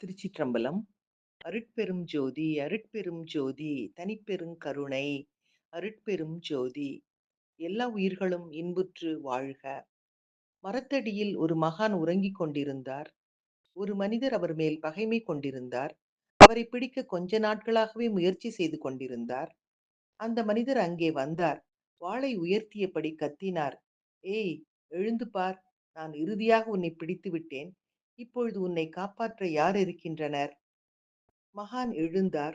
திருச்சிற்றம்பலம். அருட்பெரும் ஜோதி அருட்பெரும் ஜோதி தனிப்பெருங் கருணை அருட்பெரும் ஜோதி எல்லா உயிர்களும் இன்புற்று வாழ்க. மரத்தடியில் ஒரு மகான் உறங்கிக் கொண்டிருந்தார். ஒரு மனிதர் அவர் மேல் பகைமை கொண்டிருந்தார். அவரைப் பிடிக்க கொஞ்ச நாட்களாகவே முயற்சி செய்து கொண்டிருந்தார். அந்த மனிதர் அங்கே வந்தார். வாளை உயர்த்தியபடி கத்தினார். ஏய் எழுந்து பார் நான் இறுதியாக உன்னைப் பிடித்து விட்டேன். இப்பொழுது உன்னை காப்பாற்ற யார் இருக்கின்றனர்? மகான் எழுந்தார்.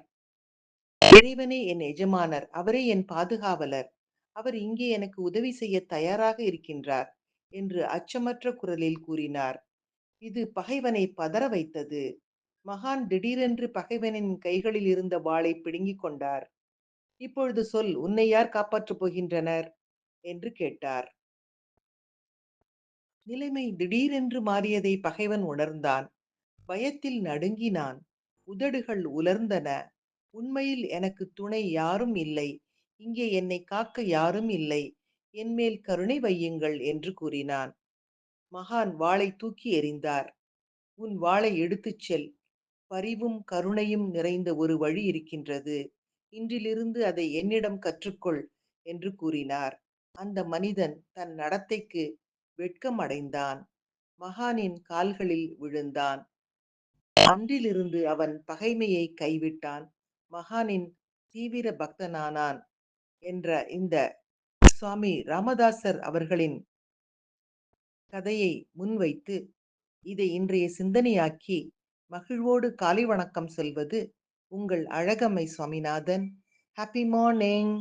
இறைவனே என் எஜமானர். அவரே என் பாதுகாவலர். அவர் இங்கே எனக்கு உதவி செய்ய தயாராக இருக்கின்றார் என்று அச்சமற்ற குரலில் கூறினார். இது பகைவனை பதற வைத்தது. மகான் திடீரென்று பகைவனின் கைகளில் இருந்த வாளை பிடுங்கிக் கொண்டார். இப்பொழுது சொல் உன்னை யார் காப்பாற்றப் போகின்றனர்? என்று கேட்டார். நிலைமை திடீரென்று மாறியதை பகைவன் உணர்ந்தான். பயத்தில் நடுங்கினான். உதடுகள் உலர்ந்தன. உண்மையில் எனக்குத் துணை யாரும் இல்லை. இங்கே என்னைக் காக்க யாரும் இல்லை. என்மேல் கருணை வையுங்கள் என்று கூறினான். மகான் வாளை தூக்கி எறிந்தார். உன் வாளை எடுத்துச் செல். பரிவும் கருணையும் நிறைந்த ஒரு வழி இருக்கின்றது. இன்றிலிருந்து அதை என்னிடம் கற்றுக்கொள் என்று கூறினார். அந்த மனிதன் தன் நடத்தைக்கு வெட்கம் அடைந்தான். மகானின் கால்களில் விழுந்தான். அன்றிலிருந்து அவன் பகைமையை கைவிட்டான். மகானின் தீவிர பக்தனானான் என்ற இந்த சுவாமி ராமதாசர் அவர்களின் கதையை முன்வைத்து இதை இன்றைய சிந்தனையாக்கி மகிழ்வோடு காலை வணக்கம் சொல்வது உங்கள் அழகம்மை சுவாமிநாதன். Happy morning.